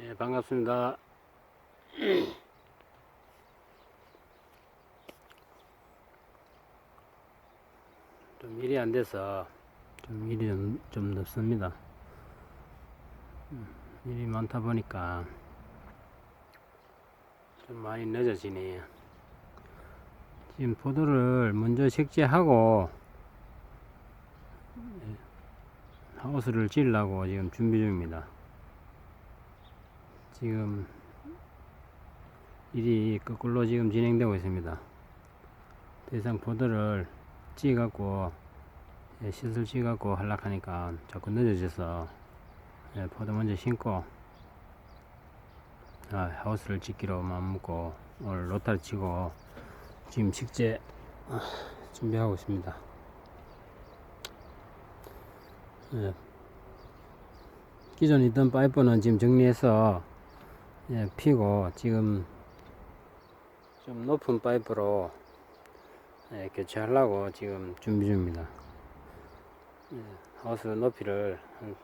예, 반갑습니다. 좀 일이 안 돼서 좀 일이 좀, 좀 늦습니다. 음, 일이 많다 보니까 좀 많이 늦어지네요. 지금 포도를 먼저 식재하고 예, 하우스를 지으려고 지금 준비 중입니다. 지금 일이 거꾸로 지금 진행되고 있습니다. 더 이상 포도를 찌갖고 예, 시술 찌갖고 하려고 하니까 자꾸 늦어져서 예, 포도 먼저 심고 아, 하우스를 짓기로 마음먹고 오늘 로타를 치고 지금 식재 아, 준비하고 있습니다. 예. 기존 있던 파이프는 지금 정리해서 예, 피고 지금 좀 높은 파이프로 예, 교체하려고 지금 준비 중입니다. 예, 하우스 높이를 한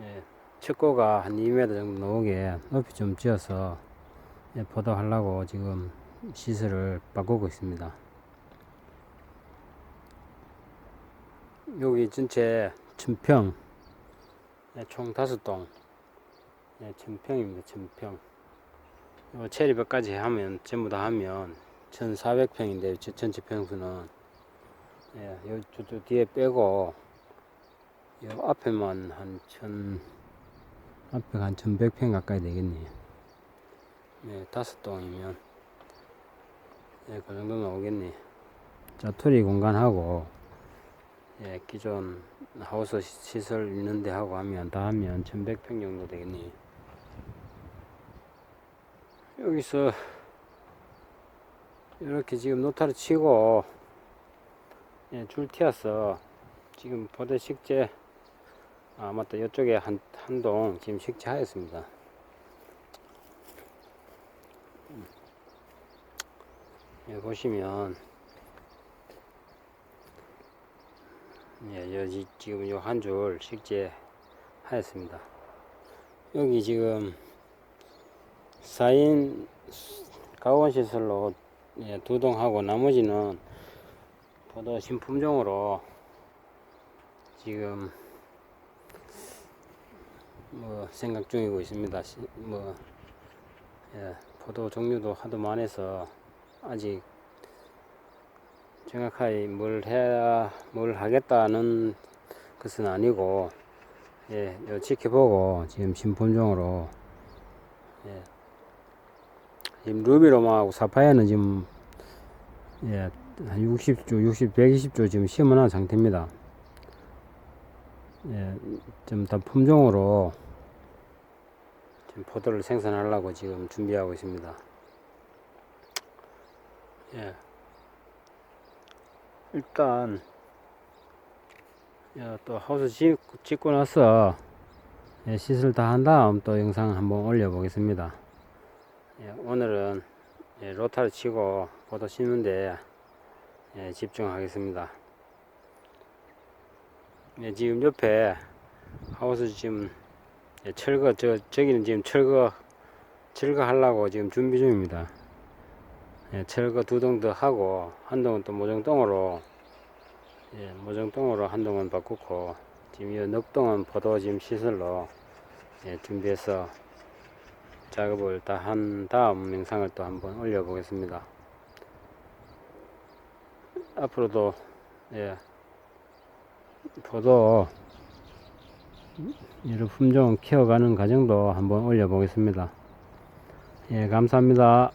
예, 척고가 한 2m 정도 나오게 높이 좀 지어서 예, 포도하려고 지금 시설을 바꾸고 있습니다. 여기 전체 천평 예, 총 다섯 동 예, 천평입니다. 천평. 요 체리벽까지 하면 전부 다 하면 1,400평인데 전체 평수는 예, 요 저쪽 뒤에 빼고 요 앞에만 한1,000 앞에 한 1,100평 가까이 되겠네요. 네, 다섯 동이면 예, 그 정도 나오겠네. 자투리 공간하고 예, 기존 하우스 시- 시설 있는데 하고 하면 다 하면 1100평 정도 되겠네. 여기서 이렇게 지금 노타를 치고 예, 줄 튀어서 지금 포대 식재 아 맞다 이쪽에 한 한 동 지금 식재하였습니다. 음. 예, 보시면 예, 여기 지금 요 한 줄 식재 하였습니다. 여기 지금 4인 가원 시설로 예, 두 동하고 나머지는 포도 신품종으로 지금 뭐 생각 중이고 있습니다. 시- 뭐 예, 포도 종류도 하도 많아서 아직 정확하게 뭘 해야 뭘 하겠다는 것은 아니고 예, 요 지켜보고 지금 신품종으로 예, 지금 루비로마하고 사파이어는 지금 예, 한 60조, 60, 120조 지금 심어놓은 상태입니다. 예, 좀더 품종으로 지금 포도를 생산하려고 지금 준비하고 있습니다. 예. 일단 야, 또 하우스 짓, 짓고 나서 예, 시술 다 한 다음 또 영상 한번 올려 보겠습니다. 예, 오늘은 예, 로타를 치고 포도 심는데 예, 집중하겠습니다. 예, 지금 옆에 하우스 지금 예, 철거 저 저기는 지금 철거 철거 하려고 지금 준비 중입니다. 예, 철거 두 동 더 하고 한 동은 또 모정동으로 예, 모정동으로 한 동은 바꾸고 지금 이 넉동은 포도 지금 시설로 예, 준비해서 작업을 다 한 다음 영상을 또 한번 올려 보겠습니다. 앞으로도 예, 포도 여러 품종 키워가는 과정도 한번 올려 보겠습니다. 예, 감사합니다.